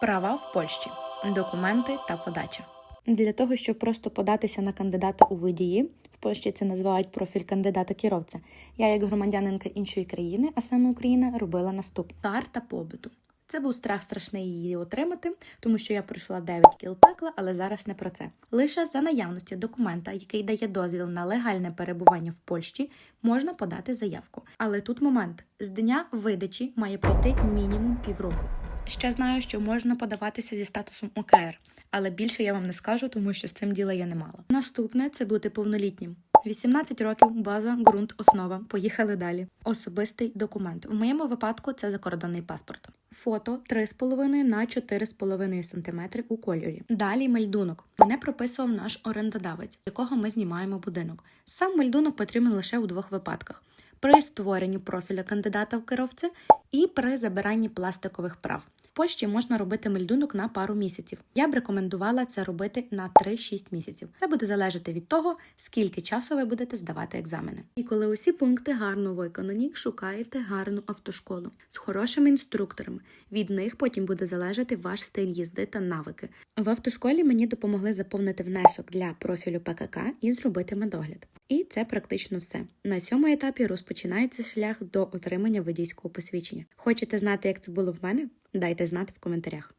Права в Польщі, документи та подача. Для того, щоб просто податися на кандидата у водії, в Польщі це називають профіль кандидата кіровця. Я, як громадянинка іншої країни, а саме України, робила наступне: карта побиту. Це був страх страшний її отримати, тому що я пройшла 9 кіл пекла, але зараз не про це. Лише за наявності документа, який дає дозвіл на легальне перебування в Польщі, можна подати заявку. Але тут момент: з дня видачі має пройти мінімум півроку. Ще знаю, що можна подаватися зі статусом ОКР, але більше я вам не скажу, тому що з цим діла я не мала. Наступне це бути повнолітнім. 18 років, база, ґрунт, основа. Поїхали далі. Особистий документ. В моєму випадку це закордонний паспорт. Фото 3,5 на 4,5 см у кольорі. Далі мельдунок. Мене прописував наш орендодавець, якого ми знімаємо будинок. Сам мельдунок потрібен лише у двох випадках: при створенні профіля кандидата в керовці і при забиранні пластикових прав. В Польщі можна робити мельдунок на пару місяців. Я б рекомендувала це робити на 3-6 місяців. Це буде залежати від того, скільки часу ви будете здавати екзамени. І коли усі пункти гарно виконані, шукаєте гарну автошколу з хорошими інструкторами. Від них потім буде залежати ваш стиль їзди та навики. В автошколі мені допомогли заповнити внесок для профілю ПКК і зробити медогляд. І це практично все. На цьому етапі розпочинається шлях до отримання водійського посвідчення. Хочете знати, як це було в мене? Дайте знати в коментарях.